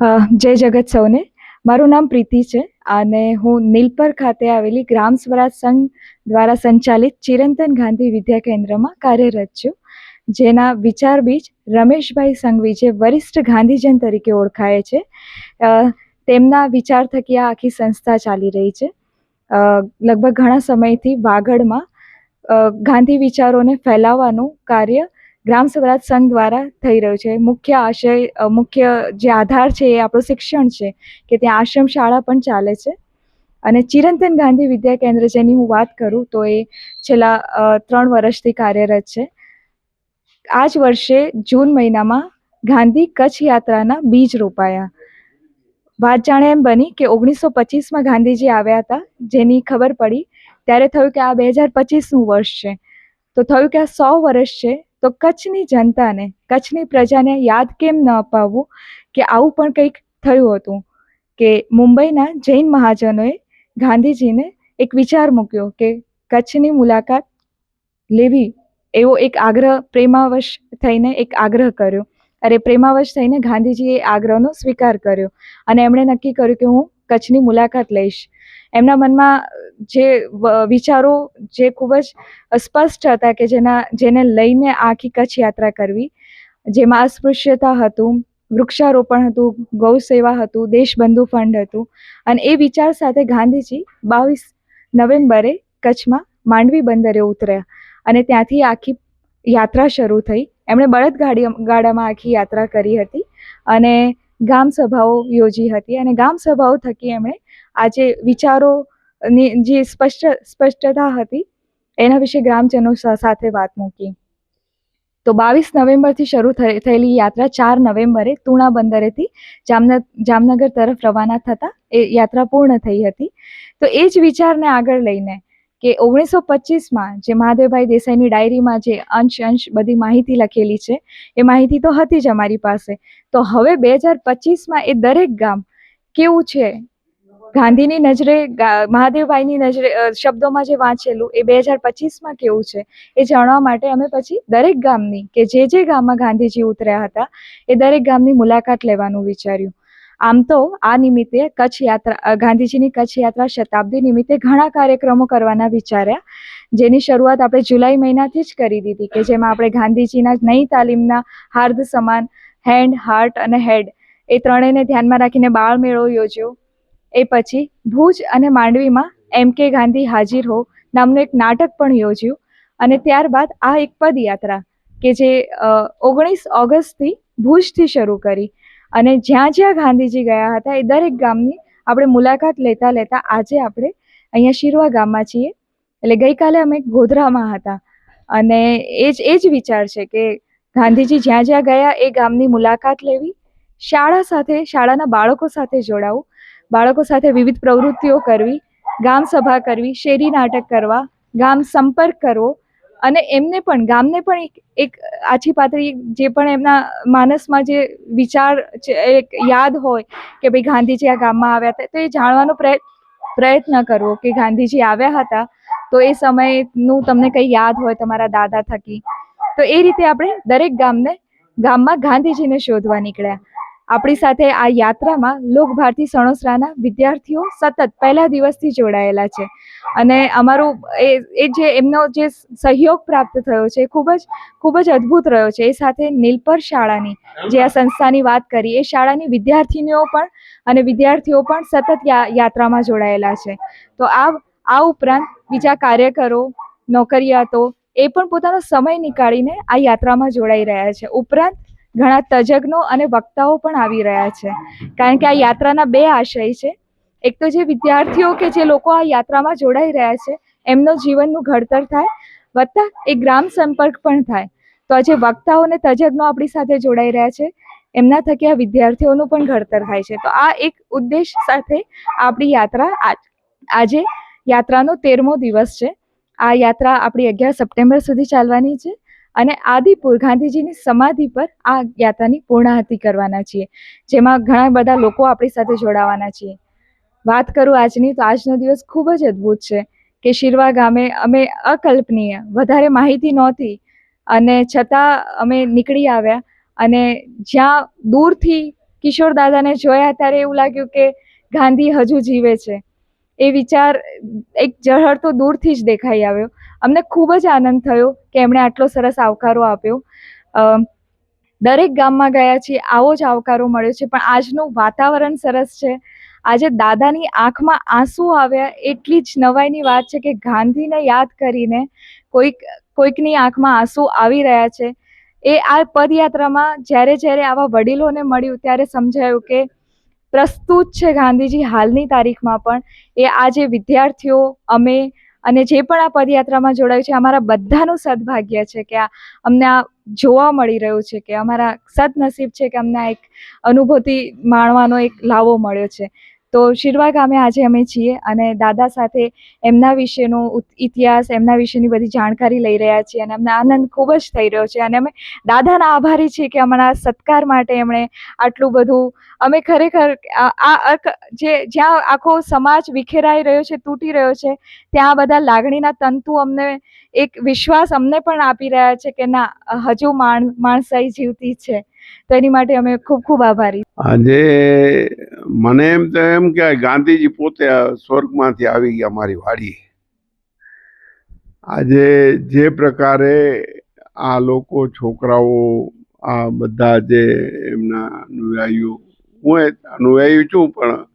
જય જગત સૌને. મારું નામ પ્રીતિ છે અને હું નીલપર ખાતે આવેલી ગ્રામ સ્વરાજ સંઘ દ્વારા સંચાલિત ચિરંતન ગાંધી વિદ્યા કેન્દ્રમાં કાર્યરત છું, જેના વિચાર બીજ રમેશભાઈ સંઘવી જે વરિષ્ઠ ગાંધીજન તરીકે ઓળખાય છે. તેમના વિચાર થકી આ આખી સંસ્થા ચાલી રહી છે. લગભગ ઘણા સમયથી વાગડમાં ગાંધી વિચારોને ફેલાવવાનું કાર્ય ગ્રામ સ્વરાજ સંઘ દ્વારા થઈ રહ્યું છે. મુખ્ય આશય મુખ્ય જે આધાર છે એ આપણું શિક્ષણ છે કે ત્યાં આશ્રમ શાળા પણ ચાલે છે. અને ચિરંતન ગાંધી વિદ્યા કેન્દ્ર જેની હું વાત કરું તો એ છેલ્લા ત્રણ વર્ષથી કાર્યરત છે. આ જ વર્ષે જૂન મહિનામાં ગાંધી કચ્છ યાત્રાના બીજ રોપાયા. વાત જાણે એમ બની કે ઓગણીસો પચીસમાં ગાંધીજી આવ્યા હતા, જેની ખબર પડી ત્યારે થયું કે આ બે હજાર પચીસનું વર્ષ છે. તો થયું કે આ સો વર્ષ છે તો કચ્છની જનતાને, કચ્છની પ્રજાને યાદ કેમ ન અપાવવું કે આવું પણ કંઈક થયું હતું? કે મુંબઈના જૈન મહાજનોએ ગાંધીજીને એક વિચાર મૂક્યો કે કચ્છની મુલાકાત લેવી એવો એક આગ્રહ પ્રેમાવશ થઈને એક આગ્રહ કર્યો. અરે પ્રેમાવશ થઈને ગાંધીજીએ આગ્રહનો સ્વીકાર કર્યો અને એમણે નક્કી કર્યું કે હું કચ્છની મુલાકાત લઈશ. એમના મનમાં જે વિચારો જે ખૂબ જ સ્પષ્ટ હતા કે જેના, જેને લઈને આખી કચ્છ યાત્રા કરવી. જેમાં અસ્પૃશ્યતા હતું, વૃક્ષારોપણ હતું, ગૌ સેવા હતું, દેશબંધુ ફંડ હતું. અને એ વિચાર સાથે ગાંધીજી બાવીસ નવેમ્બરે કચ્છમાં માંડવી બંદરે ઉતર્યા અને ત્યાંથી આખી યાત્રા શરૂ થઈ. એમણે બળદગાડી ગાડામાં આખી યાત્રા કરી હતી અને ગામ સભાઓ યોજી હતી અને ગામ સભાઓ થકી એમણે આજે વિચારોની જે સ્પષ્ટ, સ્પષ્ટતા હતી એના વિશે ગ્રામજનો સાથે વાત મૂકી. તો બાવીસ નવેમ્બરથી શરૂ થયેલી યાત્રા ચાર નવેમ્બરે તુણા બંદરેથી જામનગર તરફ રવાના થતા એ યાત્રા પૂર્ણ થઈ હતી. તો એ જ વિચારને આગળ લઈને કે ઓગણીસો પચીસમાં જે મહાદેવભાઈ દેસાઈની ડાયરીમાં જે અંશ અંશ બધી માહિતી લખેલી છે, એ માહિતી તો હતી જ અમારી પાસે. તો હવે બે હજાર પચીસમાં એ દરેક ગામ કેવું છે? ગાંધીની નજરે મહાદેવભાઈની નજરે શબ્દોમાં જે વાંચેલું, એ બે હજાર પચીસમાં કેવું છે? એ જાણવા માટે અમે પછી દરેક ગામની કે જે જે ગામમાં ગાંધીજી ઉતર્યા હતા, એ દરેક ગામની મુલાકાત લેવાનું વિચાર્યું. આમ તો આ નિમિત્તે કચ્છ યાત્રા ગાંધીજીની કચ્છ યાત્રા શતાબ્દી નિમિત્તે ઘણા કાર્યક્રમો કરવાના વિચાર્યા, જેની શરૂઆત આપણે જુલાઈ મહિનાથી જ કરી દીધી કે જેમાં આપણે ગાંધીજીના નઈ તાલીમના હાર્દ સમાન હેન્ડ હાર્ટ અને હેડ એ ત્રણેયને ધ્યાનમાં રાખીને બાળ મેળો યોજ્યો. એ પછી ભુજ અને માંડવીમાં એમ કે ગાંધી હાજીર હો નામનું એક નાટક પણ યોજ્યું અને ત્યારબાદ આ એક પદયાત્રા કે જે ઓગણીસ ઓગસ્ટથી ભુજથી શરૂ કરી અને જ્યાં જ્યાં ગાંધીજી ગયા હતા એ દરેક ગામની આપણે મુલાકાત લેતા લેતા આજે આપણે અહીંયા શિરવા ગામમાં છીએ. એટલે ગઈકાલે અમે ગોધરામાં હતા. અને એ જ એ જ વિચાર છે કે ગાંધીજી જ્યાં જ્યાં ગયા એ ગામની મુલાકાત લેવી. શાળા સાથે, શાળાના બાળકો સાથે જોડાવું. બાળકો સાથે વિવિધ પ્રવૃત્તિઓ કરવી. ગામ સભા કરવી, શેરી નાટક કરવા, ગામ સંપર્ક કરવો. અને એમને પણ, ગામને પણ એક એક આછી પાતળી, જે પણ એમના માનસમાં જે વિચાર એક યાદ હોય કે ભાઈ ગાંધીજી આ ગામમાં આવ્યા હતા, તો એ જાણવાનો પ્રયત્ન કરવો કે ગાંધીજી આવ્યા હતા, તો એ સમયનું તમને કંઈ યાદ હોય તમારા દાદા થકી. તો એ રીતે આપણે દરેક ગામને, ગામમાં ગાંધીજીને શોધવા નીકળ્યા. આપણી સાથે આ યાત્રામાં લોકભારતી સણોસરાના વિદ્યાર્થીઓ સતત પહેલા દિવસથી જોડાયેલા છે. અને અમારું એ જે એમનો જે સહયોગ પ્રાપ્ત થયો છે ખૂબ જ ખૂબ જ અદ્ભુત રહ્યો છે. એ સાથે નીલપર શાળાની જે આ સંસ્થાની વાત કરી એ શાળાની વિદ્યાર્થીનીઓ પણ અને વિદ્યાર્થીઓ પણ સતત યાત્રામાં જોડાયેલા છે. તો આ આ ઉપરાંત બીજા કાર્યકરો, નોકરિયાતો એ પણ પોતાનો સમય નીકાળીને આ યાત્રામાં જોડાઈ રહ્યા છે. ઉપરાંત ઘણા તજજ્ઞો અને વક્તાઓ પણ આવી રહ્યા છે. કારણ કે આ યાત્રાના બે આશય છે. એક તો જે વિદ્યાર્થીઓ કે જે લોકો આ યાત્રામાં જોડાઈ રહ્યા છે, એમનો જીવનનું ઘડતર થાય, વત્તા એ ગ્રામ સંપર્ક પણ થાય. તો આજે વક્તાઓ અને તજજ્ઞો આપણી સાથે જોડાઈ રહ્યા છે, એમના થકી આ વિદ્યાર્થીઓનું પણ ઘડતર થાય છે. તો આ એક ઉદ્દેશ સાથે આપણી યાત્રા આજે યાત્રાનો તેરમો દિવસ છે. આ યાત્રા આપણી અગિયાર સપ્ટેમ્બર સુધી ચાલવાની છે. અને આદિપુર ગાંધીજીની સમાધિ પર આ યાત્રાની પૂર્ણાહતિ કરવાના છીએ, જેમાં ઘણા બધા લોકો આપણી સાથે જોડાવાના છીએ. વાત કરું આજની તો આજનો દિવસ ખૂબ જ અદ્ભુત છે, કે શિરવા ગામે અમે અકલ્પનીય, વધારે માહિતી નહોતી, અને છતાં અમે નીકળી આવ્યા, અને જ્યાં દૂરથી કિશોર દાદાને જોયા ત્યારે એવું લાગ્યું કે ગાંધી હજુ જીવે છે. એ વિચાર એક ઝળહળતો દૂરથી જ દેખાઈ આવ્યો. અમને ખૂબ જ આનંદ થયો કે એમણે આટલો સરસ આવકારો આપ્યો. દરેક ગામમાં ગયા છીએ, આવો જ આવકારો મળ્યો છે, પણ આજનું વાતાવરણ સરસ છે. આજે દાદાની આંખમાં આંસુ આવ્યા, એટલી જ નવાઈની વાત છે કે ગાંધીને યાદ કરીને કોઈક, કોઈકની આંખમાં આંસુ આવી રહ્યા છે. એ આ પદયાત્રામાં જ્યારે જ્યારે આવા વડીલોને મળ્યું, ત્યારે સમજાયું કે પ્રસ્તુત છે ગાંધીજી હાલની તારીખમાં પણ. એ આજે વિદ્યાર્થીઓ, અમે અને જે પણ આ પદયાત્રામાં જોડાયું છે, અમારા બધાનું સદભાગ્ય છે કે આ અમને આ જોવા મળી રહ્યું છે કે અમારા સદનસીબ છે કે અમને એક અનુભૂતિ માણવાનો એક લાવો મળ્યો છે. તો શિરવા ગામે આજે અમે છીએ અને દાદા સાથે એમના વિશેનો ઇતિહાસ, એમના વિશેની બધી જાણકારી લઈ રહ્યા છીએ અને અમને આનંદ ખૂબ જ થઈ રહ્યો છે. અને અમે દાદાના આભારી છીએ કે અમારા સત્કાર માટે એમણે આટલું બધું, અમે ખરેખર આ જે, જ્યાં આખો સમાજ વિખેરાઈ રહ્યો છે, તૂટી રહ્યો છે, ત્યાં બધા લાગણીના તંતુ અમને એક વિશ્વાસ અમને પણ આપી રહ્યા છે કે ના, હજુ માણ, માણસાઈ જીવતી છે. તો માટે અમે ખૂબ ખૂબ આભારી. આજે મને એમ તો એમ કે ગાંધીજી પોતે સ્વર્ગમાંથી આવી ગયા મારી વાડીએ. આજે જે પ્રકારે આ લોકો, છોકરાઓ, આ બધા જે એમના અનુયાયીઓ, હું અનુયાયી છું પણ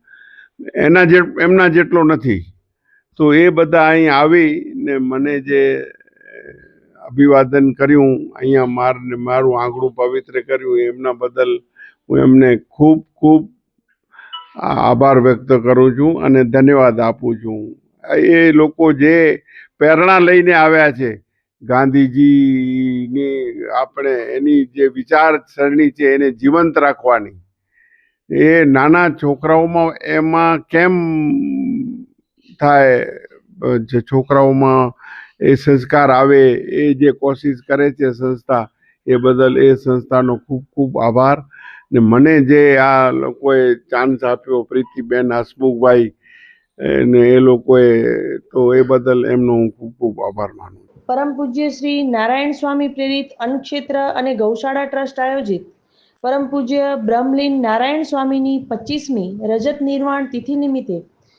એના જે, એમના જેટલો નથી. તો એ બધા અહીં આવી ને મને જે અભિવાદન કર્યું, અહીંયા મારને મારું આંગણું પવિત્ર કર્યું, એમના બદલ હું એમને ખૂબ ખૂબ આભાર વ્યક્ત કરું છું અને ધન્યવાદ આપું છું. એ લોકો જે પ્રેરણા લઈને આવ્યા છે, ગાંધીજીની આપણે એની જે વિચારસરણી છે એને જીવંત રાખવાની, એ નાના છોકરાઓમાં એમાં કેમ થાય? જે છોકરાઓમાં એ સંસ્કાર આવે, એ જે કોશિશ કરે છે સંસ્થા, એ બદલ એ સંસ્થાનો ખૂબ ખૂબ આભાર. ને મને જે આ લોકોએ ચાન્સ આપ્યો, પ્રીતિબેન હસમુખભાઈ ને એ લોકોએ, તો એ બદલ એમનો હું ખૂબ ખૂબ આભાર માનું પરમ પૂજ્ય શ્રી નારાયણ સ્વામી પ્રેરિત અન્નક્ષેત્ર અને ગૌશાળા ટ્રસ્ટ આયોજિત. પરમ પૂજ્ય બ્રહ્મલીન નારાયણ સ્વામીની પચીસમી રજત નિર્વાણ તિથિ નિમિત્તે